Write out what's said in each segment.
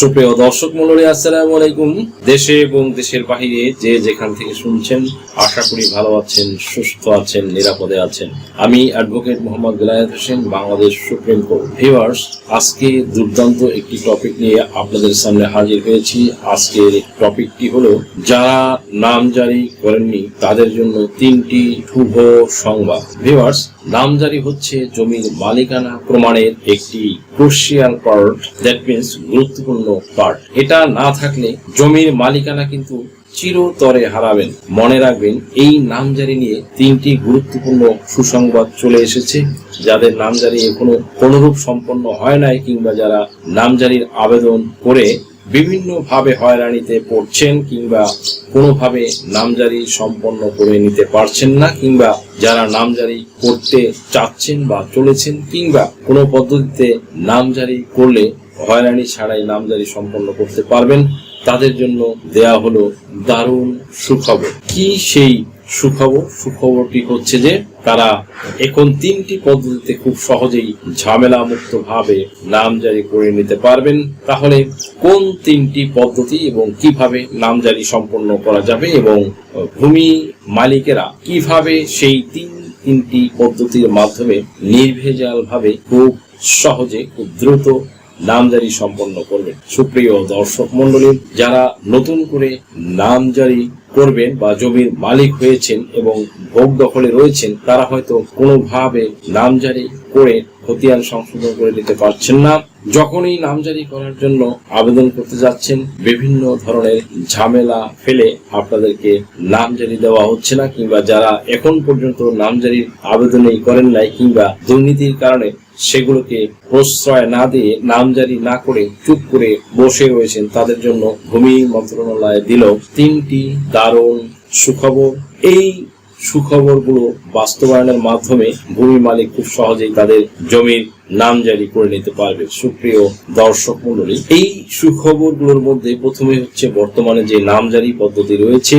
সুপ্রিয় দর্শক মন্ডলী আসসালামু আলাইকুম। দেশে এবং দেশের বাহিরে যে যেখান থেকে শুনছেন, আশা করি ভালো আছেন, সুস্থ আছেন, নিরাপদে আছেন। আমি advocate Mohammad Bilayet Hossain, Bangladesh supreme court. Viewers আজকে দুর্দান্ত একটি টপিক নিয়ে আপনাদের সামনে হাজির হয়েছি। আজকের টপিকটি হলো, যারা নাম জারি করেননি, তাদের জন্য তিনটি শুভ সংবাদ। ভিউয়ার্স নামজারি হচ্ছে জমির মালিকানা প্রমাণের একটি ক্রুশিয়াল পার্ট দ্যাট মিনস গুরুত্বপূর্ণ পার্ট এটা না থাকলে জমির মালিকানা কিন্তু চিরতরে হারাবেন। মনে রাখবেন, এই নামজারি নিয়ে তিনটি গুরুত্বপূর্ণ সুসংবাদ চলে এসেছে। যাদের নামজারি এখনও কোনরূপ সম্পন্ন হয় নাই কিংবা যারা নামজারির আবেদন করে বিভিন্নভাবে হয়রানিতে পড়ছেন কিংবা কোনোভাবে নামজারি সম্পন্ন করে নিতে পারছেন না কিংবা যারা নামজারি করতে চাচ্ছেন বা চলেছেন কিংবা কোনো পদ্ধতিতে নামজারি করলে হয়রানি ছাড়াই নামজারি সম্পন্ন করতে পারবেন। তাদের জন্য দেয়া হলো দারুণ সুখবর। কি সেই সুখবর? সুখবরটি হচ্ছে যে, তারা এখন তিনটি পদ্ধতিতে খুব সহজেই ঝামেলা মুক্ত ভাবে নাম জারি করে নিতে পারবেন। তাহলে কোন তিনটি পদ্ধতি এবং কীভাবে নাম জারি সম্পন্ন করা যাবে এবং ভূমি মালিকেরা কীভাবে সেই তিন তিনটি পদ্ধতির মাধ্যমে নির্ভেজাল ভাবে খুব সহজে, খুব দ্রুত নামজারি সম্পন্ন করবেন। সুপ্রিয় দর্শক মন্ডলী যারা নতুন করে নামজারি করবেন বা জমির মালিক হয়েছেন এবং ভোগ দখলে রয়েছেন, তারা হয়তো কোনোভাবে নামজারি করে খতিয়ান সংশোধন করে নিতে পারছেন না। যখনই নামজারি করার জন্য আবেদন করতে যাচ্ছেন, বিভিন্ন ধরনের ঝামেলা ফেলে আপনাদেরকে নামজারি দেওয়া হচ্ছে না, কিংবা যারা এখন পর্যন্ত নামজারির আবেদনই করেন নাই, কিংবা দুর্নীতির কারণে সেগুলোকে প্রশ্রয় না দিয়ে, নামজারি না করে, চুপ করে বসে রয়েছেন তাদের জন্য ভূমি মন্ত্রণালয় দিল তিনটি দারুণ সুখবর। এই সুখবরগুলো বাস্তবায়নের মাধ্যমে ভূমি মালিক খুব সহজেই তাদের জমির নাম জারি করে নিতে পারবে। সুপ্রিয় দর্শক মন্ডলী এই সুখবরগুলোর মধ্যে প্রথমে হচ্ছে বর্তমানে যে নামজারি পদ্ধতি রয়েছে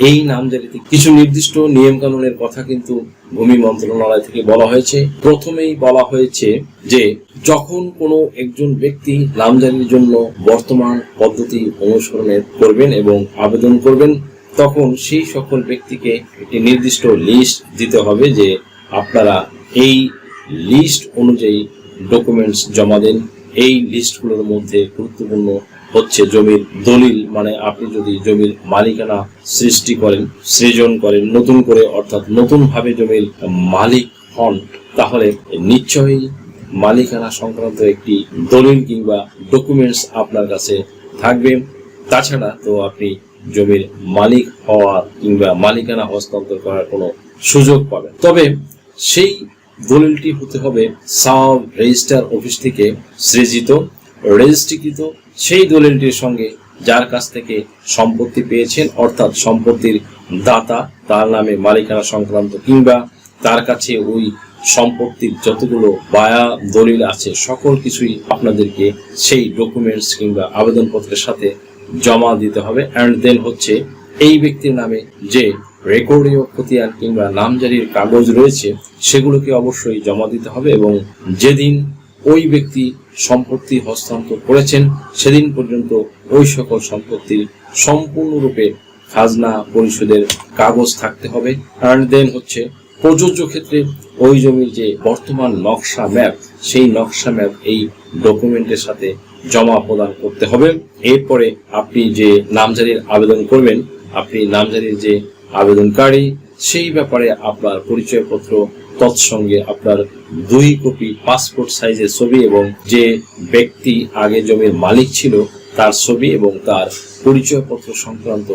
এই নামজারিতে কিছু নির্দিষ্ট নিয়ম কানুনের কথা কিন্তু ভূমি মন্ত্রণালয় থেকে বলা হয়েছে। প্রথমেই বলা হয়েছে যে, যখন কোনো একজন ব্যক্তি নামজারির জন্য বর্তমান পদ্ধতি অনুসরণের করবেন এবং আবেদন করবেন, তখন সেই সকল ব্যক্তিকে একটি নির্দিষ্ট লিস্ট দিতে হবে যে আপনারা এই লিস্ট অনুযায়ী ডকুমেন্টস জমা দেন। এই লিস্টগুলোর মধ্যে গুরুত্বপূর্ণ হচ্ছে জমির দলিল মানে আপনি যদি জমির মালিকানা সৃষ্টি করেন, সৃজন করেন, নতুন করে অর্থাৎ নতুন ভাবে জমির মালিক হন, তাহলে নিশ্চয়ই মালিকানা সংক্রান্ত একটি দলিল কিংবা ডকুমেন্টস আপনার কাছে থাকবে। তাছাড়া তো আপনি জমির মালিক হওয়ার কিংবা মালিকানা হস্তান্তর করার কোনো সুযোগ পাবেন। তবে সেই দলিলটি হতে হবে সাব রেজিস্টার অফিস থেকে সৃজিত। রেজিস্ট্রিকৃত সেই দলিলটির সঙ্গে যার কাছ থেকে সম্পত্তি পেয়েছেন, অর্থাৎ সম্পত্তির দাতা, তার নামে মালিকানা সংক্রান্ত কিংবা তার কাছে ওই সম্পত্তির যতগুলো বায়া দলিল আছে, সকল কিছুই আপনাদেরকে সেই ডকুমেন্টস কিংবা আবেদনপত্রের সাথে জমা দিতে হবে। অ্যান্ড দেন হচ্ছে এই ব্যক্তির নামে যে রেকর্ডীয় খতিয়ান কিংবা নামজারির কাগজ রয়েছে, সেগুলোকে অবশ্যই জমা দিতে হবে এবং যেদিন ওই ব্যক্তি সম্পত্তি হস্তান্তর করেছেন, সেদিন পর্যন্ত ওই সকল সম্পত্তির সম্পূর্ণরূপে খাজনা পরিশোধের কাগজ থাকতে হবে। অ্যান্ড দেন হচ্ছে প্রযোজ্য ক্ষেত্রে ওই জমির যে বর্তমান নকশা ম্যাপ, সেই নকশা ম্যাপ এই ডকুমেন্টের সাথে জমা প্রদান করতে হবে। এরপরে আপনি যে নামজারির আবেদন করবেন, আপনি নামজারির যে আবেদনকারী সেই ব্যাপারে আপনার পরিচয়পত্র, তৎসঙ্গে আপনার দুই কপি পাসপোর্ট সাইজের ছবি এবং যে ব্যক্তি আগে জমির মালিক ছিল তার ছবি এবং তার পরিচয়পত্র সংক্রান্ত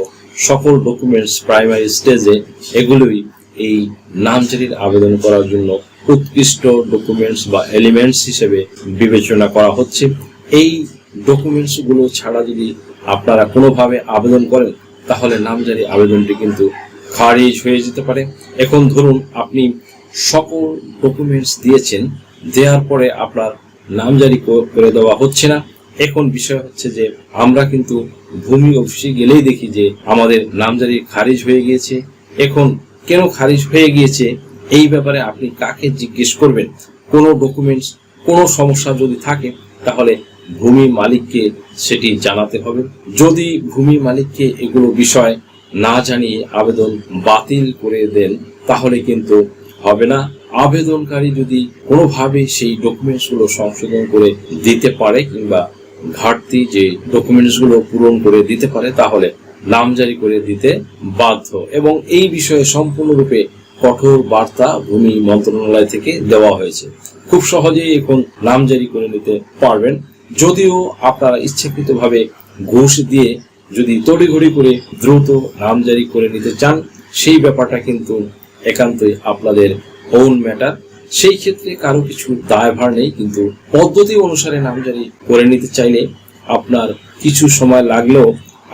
সকল ডকুমেন্টস প্রাইমারি স্টেজে এগুলোই এই নামজারির আবেদন করার জন্য উৎকৃষ্ট ডকুমেন্টস বা এলিমেন্টস হিসেবে বিবেচনা করা হচ্ছে। এই ডকুমেন্টসগুলো ছাড়া যদি আপনারা কোনোভাবে আবেদন করেন, তাহলে নামজারি আবেদনটি কিন্তু খারিজ হয়ে যেতে পারে। এখন ধরুন আপনি সকল ডকুমেন্টস দিয়েছেন, দেওয়ার পরে আপনার নামজারি ক- করে দেওয়া হচ্ছে না। এখন বিষয় হচ্ছে যে আমরা কিন্তু ভূমি অফিসে গেলেই দেখি যে আমাদের নামজারি খারিজ হয়ে গিয়েছে। এখন কেন খারিজ হয়ে গিয়েছে? এই ব্যাপারে আপনি কাকে জিজ্ঞেস করবেন? কোনো ডকুমেন্টস কোনো সমস্যা যদি থাকে, তাহলে ভূমি মালিককে সেটি জানাতে হবে। যদি ভূমি মালিককে এগুলো বিষয় না জানিয়ে আবেদন বাতিল করে দেন, তাহলে কিন্তু হবে না। আবেদনকারী যদি কোনোভাবে সেই ডকুমেন্টসগুলো সংশোধন করে দিতে পারে কিংবা ঘাটতি যে ডকুমেন্টসগুলো পূরণ করে দিতে পারে, তাহলে নাম জারি করে দিতে বাধ্য। এবং এই বিষয়ে সম্পূর্ণরূপে কঠোর বার্তা ভূমি মন্ত্রণালয় থেকে দেওয়া হয়েছে। খুব সহজেই এখন নাম জারি করে নিতে পারবেন। যদিও আপনারা ইচ্ছাকৃতভাবে ঘুষ দিয়ে যদি তড়িঘড়ি করে দ্রুত নামজারি করে নিতে চান, সেই ব্যাপারটা কিন্তু একান্তই আপনাদের ওন ম্যাটার সেই ক্ষেত্রে কারও কিছু দায়ভার নেই, কিন্তু পদ্ধতি অনুসারে নামজারি করে নিতে চাইলে আপনার কিছু সময় লাগলেও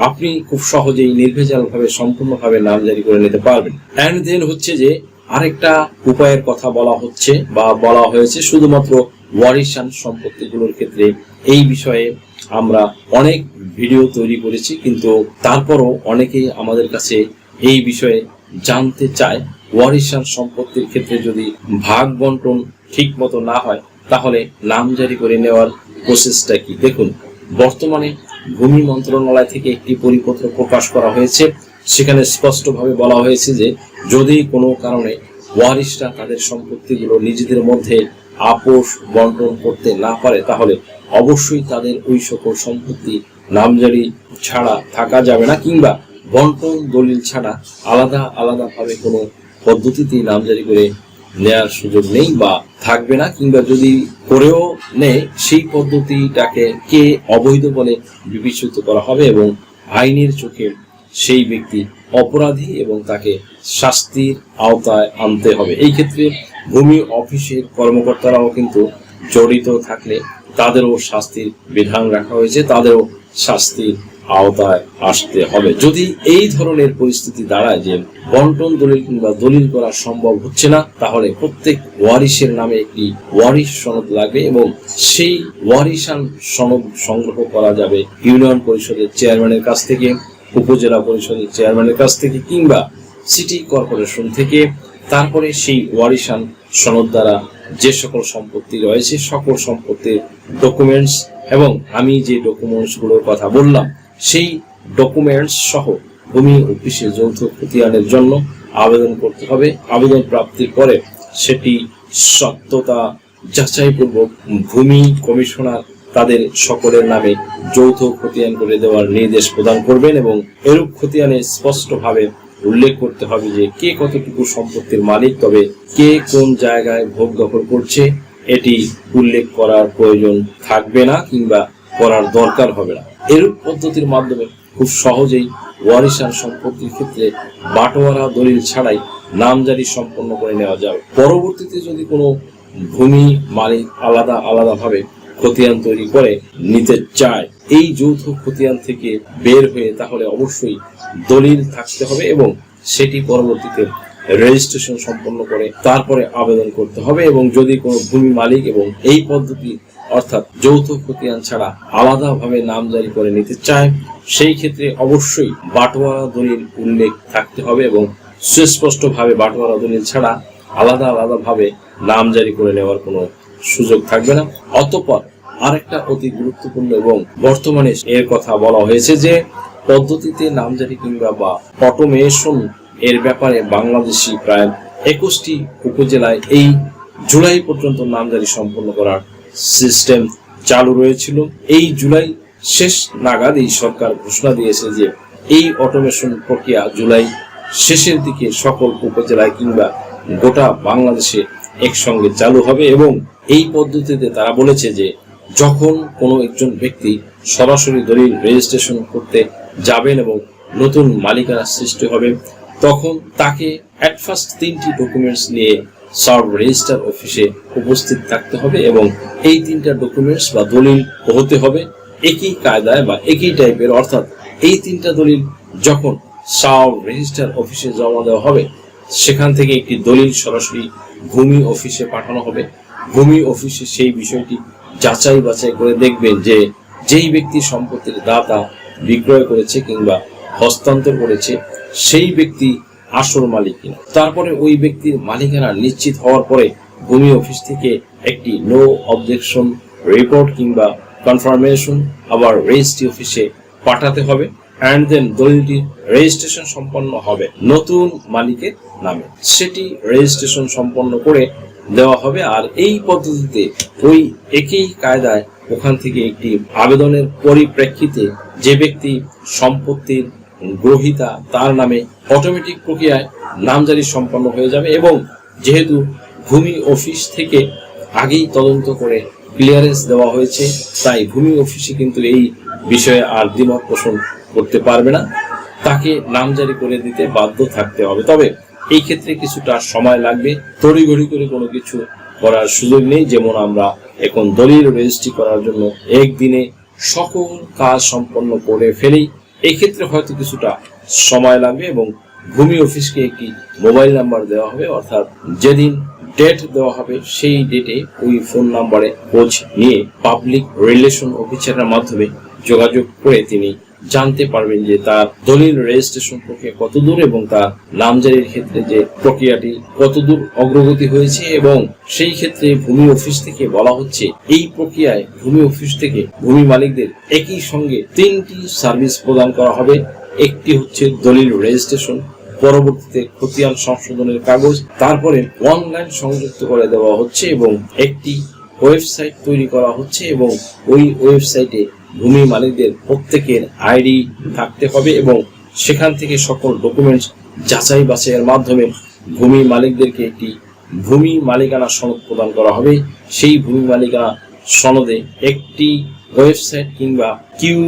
আপনি খুব সহজেই নির্ভেজাল ভাবে সম্পূর্ণভাবে নামজারি করে নিতে পারবেন। অ্যান্ড দেন হচ্ছে যে আরেকটা উপায়ের কথা বলা হচ্ছে বা বলা হয়েছে, শুধুমাত্র ওয়ারিশান সম্পত্তিগুলোর ক্ষেত্রে এই বিষয়ে আমরা অনেক ভিডিও তৈরি করেছি, কিন্তু তারপরও অনেকেই আমাদের কাছে এই বিষয়ে জানতে চায়, ওয়ারিশান সম্পত্তির ক্ষেত্রে যদি ভাগ বন্টন ঠিক মতো না হয়, তাহলে নাম জারি করে নেওয়ার প্রসেসটা কি? দেখুন, বর্তমানে ভূমি মন্ত্রণালয় থেকে একটি পরিপত্র প্রকাশ করা হয়েছে, সেখানে স্পষ্টভাবে বলা হয়েছে যে যদি কোনো কারণে ওয়ারিশরা তাদের সম্পত্তিগুলো নিজেদের মধ্যে আপোষ বন্টন করতে না পারে, তাহলে অবশ্যই তাদের ওই সকল সম্পত্তি নামজারি ছাড়া থাকা যাবে না, কিংবা বন্টন দলিল ছাড়া আলাদা আলাদা ভাবে কোনো পদ্ধতিতেই নামজারি করে নেয়ার সুযোগ নেই বা থাকবে না, কিংবা যদি করেও নেয়, সেই পদ্ধতিটাকে কে অবৈধ বলে বিবেচিত করা হবে এবং আইনের চোখে সেই ব্যক্তি অপরাধী এবং তাকে শাস্তির আওতায় আনতে হবে। এই ক্ষেত্রে ভূমি অফিসের কর্মকর্তারাও কিন্তু জড়িত থাকলে তাদেরও শাস্তির বিধান রাখা হয়েছে, তাদেরও শাস্তির আওতায় আসতে হবে। যদি এই ধরনের পরিস্থিতি দাঁড়ায় যে বন্টন দলিল কিংবা দলিল করা সম্ভব হচ্ছে না, তাহলে প্রত্যেক ওয়ারিশের নামে একটি ওয়ারিশ সনদ লাগবে এবং সেই ওয়ারিশান সনদ সংগ্রহ করা যাবে ইউনিয়ন পরিষদের চেয়ারম্যানের কাছ থেকে, উপজেলা পরিষদের চেয়ারম্যানের কাছ থেকে কিংবা সিটি কর্পোরেশন থেকে। তারপরে সেই ওয়ারিশান সনদ দ্বারা যে সকল সম্পত্তি রয়েছে, সকল সম্পত্তির ডকুমেন্টস এবং আমি যে ডকুমেন্টসগুলোর কথা বললাম, সেই ডকুমেন্টস সহ ভূমি অফিসে যৌথ খতিয়ানের জন্য আবেদন করতে হবে। আবেদন প্রাপ্তির পরে সেটি সত্যতা যাচাইপূর্বক ভূমি কমিশনার তাদের সকলের নামে যৌথ খতিয়ান করে দেওয়ার নির্দেশ প্রদান করবেন এবং এরূপ খতিয়ানে স্পষ্টভাবে উল্লেখ করতে হবে যে কে কতটুকু সম্পত্তির মালিক, তবে কে কোন জায়গায় ভোগ দখল করছে, এটি উল্লেখ করার প্রয়োজন থাকবে না কিংবা করার দরকার হবে না। এরূপ পদ্ধতির মাধ্যমে খুব সহজেই ওয়ারিশান সম্পত্তির ক্ষেত্রে বাটোয়ারা দলিল ছাড়াই নামজারি সম্পন্ন করে নেওয়া যাবে। পরবর্তীতে যদি কোনো ভূমি মালিক আলাদা আলাদা ভাবে খতিয়ান তৈরি করে নিতে চায়। এই যৌথ খতিয়ান থেকে বের হয়ে তাহলে অবশ্যই দলিল থাকতে হবে এবং সেটি পরবর্তীতে রেজিস্ট্রেশন সম্পন্ন করে তারপরে আবেদন করতে হবে এবং যদি কোনো ভূমি মালিক এবং এই পদ্ধতি অর্থাৎ যৌথ খতিয়ান ছাড়া আলাদাভাবে নাম জারি করে নিতে চায়, সেই ক্ষেত্রে অবশ্যই বাটোয়ারা দলিল উল্লেখ থাকতে হবে এবং সুস্পষ্টভাবে বাটোয়ারা দলিল ছাড়া আলাদা আলাদাভাবে নাম জারি করে নেওয়ার কোনো সুযোগ থাকবে না। অতঃপর আরেকটা অতি গুরুত্বপূর্ণ এবং বর্তমানে এর কথা বলা হয়েছে যে, পদ্ধতিতে নামজারি কিংবা বা অটোমেশন এর ব্যাপারে বাংলাদেশি প্রায় একুশটি উপজেলায় এই জুলাই পর্যন্ত নামজারি সম্পন্ন করার সিস্টেম চালু রয়েছিল। এই জুলাই শেষ নাগাদ এই সরকার ঘোষণা দিয়েছে যে, এই অটোমেশন প্রক্রিয়া জুলাই শেষের দিকে সকল উপজেলায় কিংবা গোটা বাংলাদেশে একসঙ্গে চালু হবে এবং এই পদ্ধতিতে তারা বলেছে যে যখন কোনো একজন ব্যক্তি সরাসরি দলিল রেজিস্ট্রেশন করতে যাবেন এবং নতুন মালিকানা সৃষ্টি হবে, তখন তাকে অ্যাট ফার্স্ট তিনটি ডকুমেন্টস নিয়ে সাব রেজিস্টার অফিসে উপস্থিত থাকতে হবে এবং এই তিনটা ডকুমেন্টস বা দলিল হতে হবে একই কায়দায় বা একই টাইপের অর্থাৎ এই তিনটা দলিল যখন সাব রেজিস্টার অফিসে জমা দেওয়া হবে, সেখান থেকে একটি দলিল সরাসরি ভূমি অফিসে পাঠানো হবে। ভূমি অফিসে সেই বিষয়টি যাচাই বাছাই করে দেখবেন যে যেই ব্যক্তি সম্পত্তির দাতা বিক্রয় করেছে কিংবা হস্তান্তর করেছে, সেই ব্যক্তি আসল মালিক কিনা। তারপরে ওই ব্যক্তির মালিকানা নিশ্চিত হওয়ার পরে ভূমি অফিস থেকে একটি নো অবজেকশন রিপোর্ট কিংবা কনফার্মেশন আবার রেজিস্ট্রি অফিসে পাঠাতে হবে। অ্যান্ড দেন দলিলটি রেজিস্ট্রেশন সম্পন্ন হবে। নতুন মালিকের নামে। সেটি রেজিস্ট্রেশন সম্পন্ন করে দেওয়া হবে আর এই পদ্ধতিতে ওই একই কায়দায় ওখান থেকে একটি আবেদনের পরিপ্রেক্ষিতে যে ব্যক্তি সম্পত্তির গ্রহিতা তার নামে অটোমেটিক প্রক্রিয়ায় নামজারি সম্পন্ন হয়ে যাবে এবং যেহেতু ভূমি অফিস থেকে আগেই তদন্ত করে ক্লিয়ারেন্স দেওয়া হয়েছে, তাই ভূমি অফিসে কিন্তু এই বিষয়ে আর দ্বিমত পোষণ করতে পারবে না। তাকে নামজারি করে দিতে বাধ্য থাকতে হবে। তবে এই ক্ষেত্রে কিছুটা সময় লাগবে। তড়িঘড়ি করে কোনো কিছু করার সুযোগ নেই, যেমন আমরা এখন দলিল রেজিস্ট্রি করার জন্য একদিনে সকল কাজ সম্পন্ন করে ফেলি। এক্ষেত্রে হয়তো কিছুটা সময় লাগবে এবং ভূমি অফিসকে একটি মোবাইল নাম্বার দেওয়া হবে, অর্থাৎ যেদিন ডেট দেওয়া হবে সেই ডেটে ওই ফোন নাম্বারে খোঁজ নিয়ে পাবলিক রিলেশন অফিসারের মাধ্যমে যোগাযোগ করে তিনি জানতে পারবেন যে তার দলিল রেজিস্ট্রেশন প্রক্রিয়া কতদূর এবং তার নামজারির ক্ষেত্রে যে প্রক্রিয়াটি কতদূর অগ্রগতি হয়েছে এবং সেই ক্ষেত্রে ভূমি অফিস থেকে বলা হচ্ছে এই প্রক্রিয়ায় ভূমি অফিস থেকে ভূমি মালিকদের একই সঙ্গে তিনটি সার্ভিস প্রদান করা হবে। একটি হচ্ছে দলিল রেজিস্ট্রেশন পরবর্তীতে খতিয়ান সংশোধনের কাগজ, তারপরে অনলাইন সংযুক্ত করে দেওয়া হচ্ছে এবং একটি ওয়েবসাইট তৈরি করা হচ্ছে এবং ওই ওয়েবসাইটে ভূমি মালিকদের প্রত্যেকের আইডি থাকতে হবে এবং সেখান থেকে সকল ডকুমেন্টস যাচাই বাছাইয়ের মাধ্যমে ভূমি মালিকদেরকে একটি ভূমি মালিকানা সনদ প্রদান করা হবে। সেই ভূমি মালিকানা সনদে একটি ওয়েবসাইট কিংবা কিউ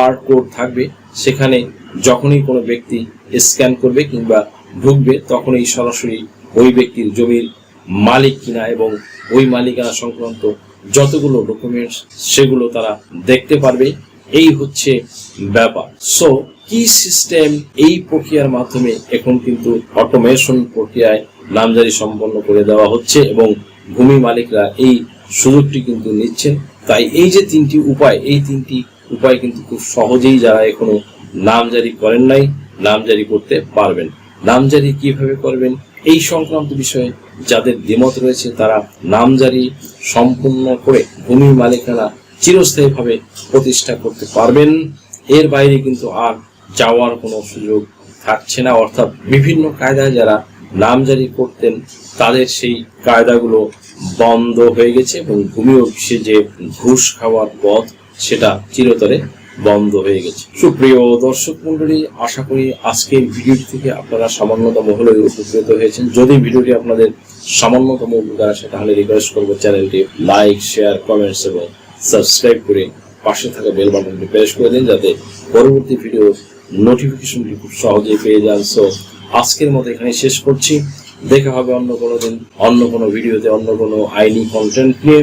আর কোড থাকবে। সেখানে যখনই কোনো ব্যক্তি স্ক্যান করবে কিংবা ঢুকবে, তখনই সরাসরি ওই ব্যক্তির জমির মালিক কিনা এবং ওই মালিকানা সংক্রান্ত যতগুলো ডকুমেন্টস সেগুলো তারা দেখতে পারবে। এই হচ্ছে ব্যাপার। সো কি সিস্টেম এই প্রক্রিয়ার মাধ্যমে এখন কিন্তু অটোমেশন প্রক্রিয়ায় নামজারি সম্পন্ন করে দেওয়া হচ্ছে এবং ভূমি মালিকরা এই সুযোগটি কিন্তু নিচ্ছেন। তাই এই যে তিনটি উপায়, এই তিনটি উপায় কিন্তু খুব সহজেই যারা এখনও নামজারি করেন নাই, নামজারি করতে পারবেন। নামজারি কীভাবে করবেন? এই সংক্রান্ত বিষয়ে যাদের দ্বিমত রয়েছে, তারা নামজারি সম্পূর্ণ করে ভূমি মালিকানা চিরস্থায়ীভাবে প্রতিষ্ঠা করতে পারবেন। এর বাইরে কিন্তু আর যাওয়ার কোনো সুযোগ থাকছে না। অর্থাৎ বিভিন্ন কায়দায় যারা নামজারি করতেন, তাদের সেই কায়দাগুলো বন্ধ হয়ে গেছে এবং ভূমি অফিসে যে ঘুষ খাওয়ার পথ, সেটা চিরতরে বন্ধ হয়ে গেছে। সুপ্রিয় দর্শক মন্ডলী আশা করি আজকের ভিডিওটি থেকে আপনারা সামান্যতম হলেও উপকৃত হয়েছেন। যদি ভিডিওটি আপনাদের সামান্যতম উপকার আসে, তাহলে রিকোয়েস্ট করব চ্যানেলটি লাইক শেয়ার কমেন্টস এবং সাবস্ক্রাইব করে পাশে থাকা বেল বাটনটি প্রেস করে দিন, যাতে পরবর্তী ভিডিও নোটিফিকেশনটি খুব সহজেই পেয়ে যান। সো আজকের মতো এখানে শেষ করছি। দেখা হবে অন্য কোনো দিন, অন্য কোনো ভিডিওতে অন্য কোনো আইনি কন্টেন্ট নিয়ে।